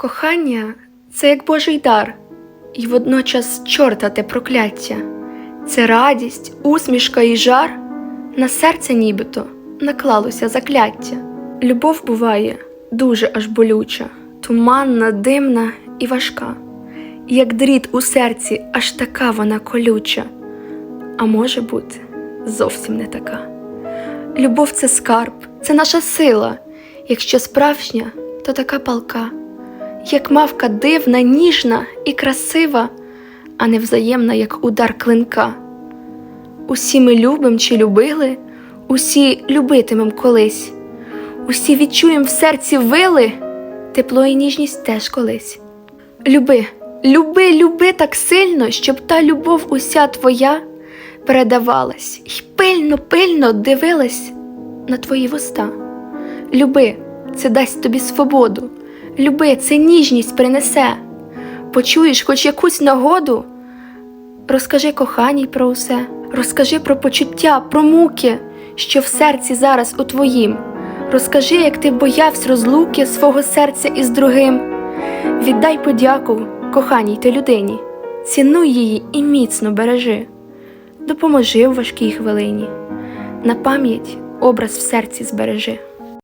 Кохання це як Божий дар, і водночас чорта те прокляття. Це радість, усмішка і жар, на серце нібито наклалося закляття. Любов буває дуже аж болюча, туманна, димна і важка. Як дріт у серці, аж така вона колюча, а може бути зовсім не така. Любов це скарб, це наша сила. Якщо справжня, то така палка, як мавка дивна, ніжна і красива, а не взаємна, як удар клинка. Усі ми любим чи любили, усі любитимем колись, усі відчуєм в серці вили, тепло і ніжність теж колись. Люби, люби, люби так сильно, щоб та любов уся твоя передавалась і пильно, пильно дивилась на твої вуста. Люби, це дасть тобі свободу. Люби, це ніжність принесе. Почуєш хоч якусь нагоду. Розкажи коханій про усе, розкажи про почуття, про муки, що в серці зараз у твоїм. Розкажи, як ти боявся розлуки свого серця із другим. Віддай подяку коханій ти людині, цінуй її і міцно бережи. Допоможи в важкій хвилині. На пам'ять образ в серці збережи.